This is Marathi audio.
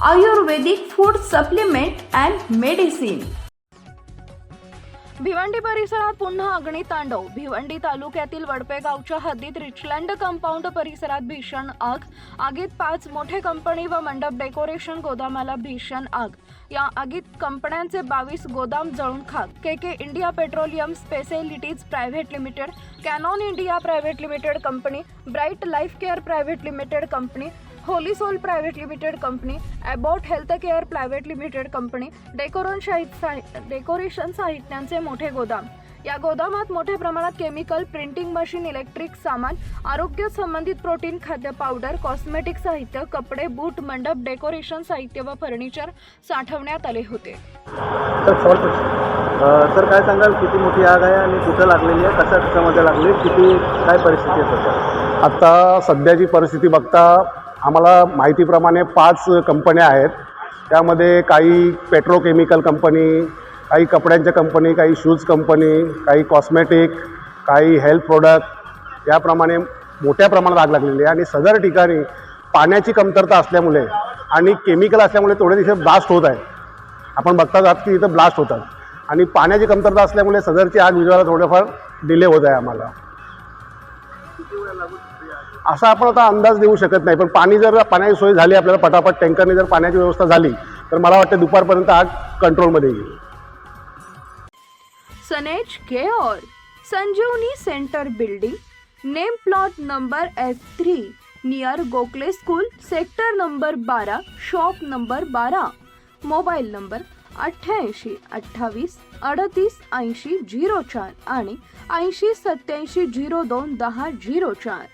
Ayurvedic food supplement and medicine Bhiwandi परिसरात पुन्हा अग्नितांडव भिवंडी तालुक्यातील वडपे गावच्या हद्दीत रिचलँड कंपाऊंड परिसरात भीषण आग. आगीत पाच मोठे कंपनी व मंडप डेकोरेशन गोदामाला भीषण आग. या आगीत कंपन्यांचे बावीस गोदाम जळून खाक. K K India petroleum specialities private limited Canon India private limited company bright life care private limited company holy soul private limited company Abbott health care private limited company decoration साहित्य डेकोरेशन साहित्यांचे मोठे गोदाम. या गोदामात मोठ्या प्रमाणात केमिकल प्रिंटिंग मशीन इलेक्ट्रिक सामान आरोग्य संबंधित प्रोटीन खाद्य पावडर कॉस्मेटिक साहित्य कपडे बूट मंडप डेकोरेशन साहित्य व फर्निचर साठवण्यात आले होते. सर काय सांगाल? किती मोठी आग आहे आणि कुठं लागलेली आहे? कशा कशामध्ये लागली? किती काय परिस्थिती आहे सध्या? आत्ता सध्याची परिस्थिती बघता आम्हाला माहितीप्रमाणे पाच कंपन्या आहेत. त्यामध्ये काही पेट्रोकेमिकल कंपनी काही कपड्यांच्या कंपनी काही शूज कंपनी काही कॉस्मेटिक काही हेल्थ प्रोडक्ट याप्रमाणे मोठ्या प्रमाणात आग लागलेली आहे. आणि सदर ठिकाणी पाण्याची कमतरता असल्यामुळे आणि केमिकल असल्यामुळे थोडे तिथे ब्लास्ट होत आहे आपण बघता आहात की इथं ब्लास्ट होतात. आणि पाण्याची कमतरता असल्यामुळे सदरची आग विजवायला थोडंफार डिले होत आहे आम्हाला. असा आपण आता अंदाज देऊ शकत नाही. पण पाणी जर पाण्याची सोय झाली आपल्याला पटापट टँकरने जर पाण्याची व्यवस्था झाली तर मला वाटतं दुपारपर्यंत आग कंट्रोलमध्ये येईल. सनेज care Sanjeevani center building name plot number S three near Gokhale school sector number बारा शॉप नंबर बारा मोबाईल नंबर अठ्ठ्याऐंशी अठ्ठावीस अडतीस ऐंशी झिरो चार आणि ऐंशी सत्याऐंशी झिरो दोन दहा झिरो चार.